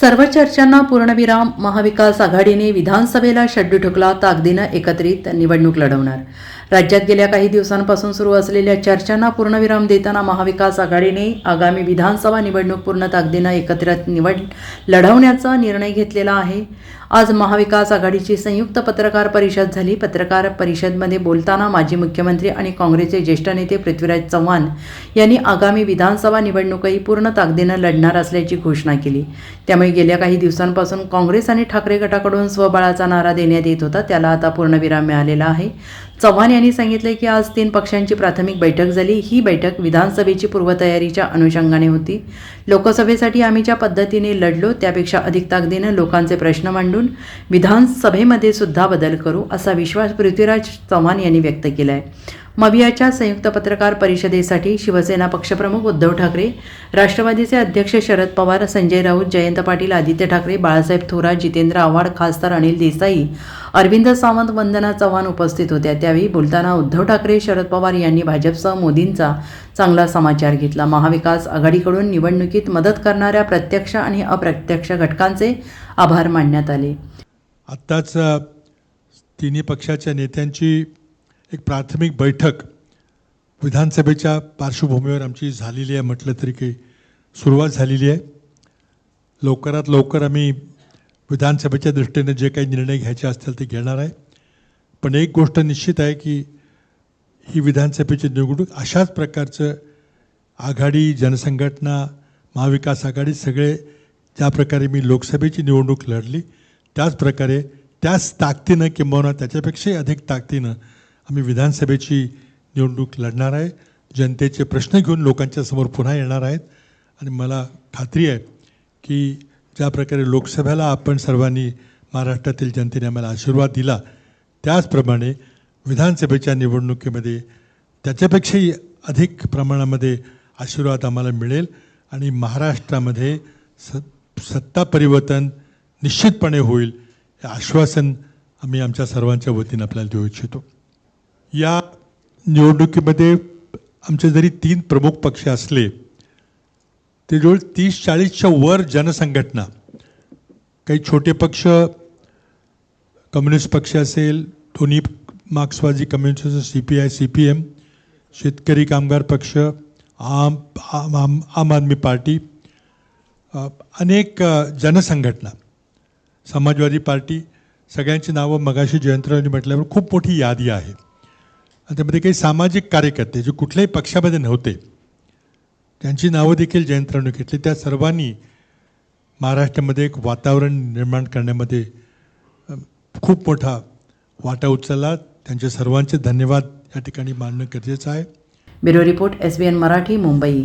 सर्व चर्चांना पूर्णविराम. महाविकास आघाडीने विधानसभेला शड्डू ठोकला. ताकदीनं एकत्रित निवडणूक लढवणार. राज्यात गेल्या काही दिवसांपासून सुरू असलेल्या चर्चांना पूर्णविराम देताना महाविकास आघाडीने आगामी विधानसभा निवडणूक पूर्ण ताकदीनं एकत्रित निवड लढवण्याचा निर्णय घेतलेला आहे. आज महाविकास आघाडीची संयुक्त पत्रकार परिषद झाली. पत्रकार परिषदमध्ये बोलताना माजी मुख्यमंत्री आणि काँग्रेसचे ज्येष्ठ नेते पृथ्वीराज चव्हाण यांनी आगामी विधानसभा निवडणूकही पूर्ण ताकदीनं लढणार असल्याची घोषणा केली. त्यामुळे गेल्या काही दिवसांपासून काँग्रेस आणि ठाकरे गटाकडून स्वबळाचा नारा देण्यात येत होता. त्याला आता पूर्णविराम मिळालेला आहे. चव्हाण यांनी सांगितले की आज तीन पक्षांची प्राथमिक बैठक झाली. ही बैठक विधानसभेची पूर्वतयारीच्या अनुषंगाने होती. लोकसभेसाठी आम्ही ज्या पद्धतीने लढलो त्यापेक्षा अधिक ताकदीनं लोकांचे प्रश्न मांडून विधानसभेमध्ये सुद्धा बदल करू असा विश्वास पृथ्वीराज चव्हाण यांनी व्यक्त केला आहे मवियाच्या संयुक्त पत्रकार परिषदेसाठी शिवसेना पक्षप्रमुख उद्धव ठाकरे राष्ट्रवादीचे अध्यक्ष शरद पवार संजय राऊत जयंत पाटील आदित्य ठाकरे बाळासाहेब थोरात जितेंद्र आव्हाड खासदार अनिल देसाई अरविंद सावंत वंदना चव्हाण उपस्थित होत्या. त्यावेळी बोलताना उद्धव ठाकरे शरद पवार यांनी भाजपसह मोदींचा चांगला समाचार घेतला. महाविकास आघाडीकडून निवडणुकीत मदत करणाऱ्या प्रत्यक्ष आणि अप्रत्यक्ष घटकांचे आभार मानण्यात आले. आत्ताच तिन्ही पक्षाच्या नेत्यांची एक प्राथमिक बैठक विधानसभेच्या पार्श्वभूमीवर आमची झालेली आहे म्हटलं तरी काही सुरुवात झालेली आहे. लवकरात लवकर आम्ही विधानसभेच्या दृष्टीने जे काही निर्णय घ्यायचे असतील ते घेणार आहे. पण एक गोष्ट निश्चित आहे की ही विधानसभेची निवडणूक अशाच प्रकारचं आघाडी जनसंघटना महाविकास आघाडी सगळे ज्या प्रकारे मी लोकसभेची निवडणूक लढली त्याच प्रकारे त्याच ताकदीनं किंबहुना त्याच्यापेक्षाही अधिक ताकदीनं आम्ही विधानसभेची निवडणूक लढणार आहे. जनतेचे प्रश्न घेऊन लोकांच्या समोर पुन्हा येणार आहेत. आणि मला खात्री आहे की ज्या प्रकारे लोकसभेला आपण सर्वांनी महाराष्ट्रातील जनतेने आम्हाला आशीर्वाद दिला त्याचप्रमाणे विधानसभेच्या निवडणुकीमध्ये त्याच्यापेक्षाही अधिक प्रमाणामध्ये आशीर्वाद आम्हाला मिळेल. आणि महाराष्ट्रामध्ये स सत्ता परिवर्तन निश्चितपणे होईल हे आश्वासन आम्ही आमच्या सर्वांच्या वतीनं आपल्याला देऊ इच्छितो. या निवडणुकीमध्ये आमचे जरी तीन प्रमुख पक्ष असले ते जवळ तीस चाळीसच्या वर जनसंघटना. काही छोटे पक्ष कम्युनिस्ट पक्ष असेल दोन्ही मार्क्सवादी communist C P I C P M शेतकरी कामगार पक्ष आम आम आम आम आदमी पार्टी अनेक जनसंघटना. समाजवादी पार्टी सगळ्यांची नावं मगाशी जयंतरावांनी म्हटल्यावर खूप मोठी यादी आहे. त्यामध्ये काही सामाजिक कार्यकर्ते जे कुठल्याही पक्षामध्ये नव्हते त्यांची नावं देखील जयंतरावांनी घेतली. त्या सर्वांनी महाराष्ट्रामध्ये एक वातावरण निर्माण करण्यामध्ये खूप मोठा वाटा उचलला. त्यांचे सर्वांचे धन्यवाद या ठिकाणी मानणं गरजेचं आहे. Bureau report S B N Marathi Mumbai.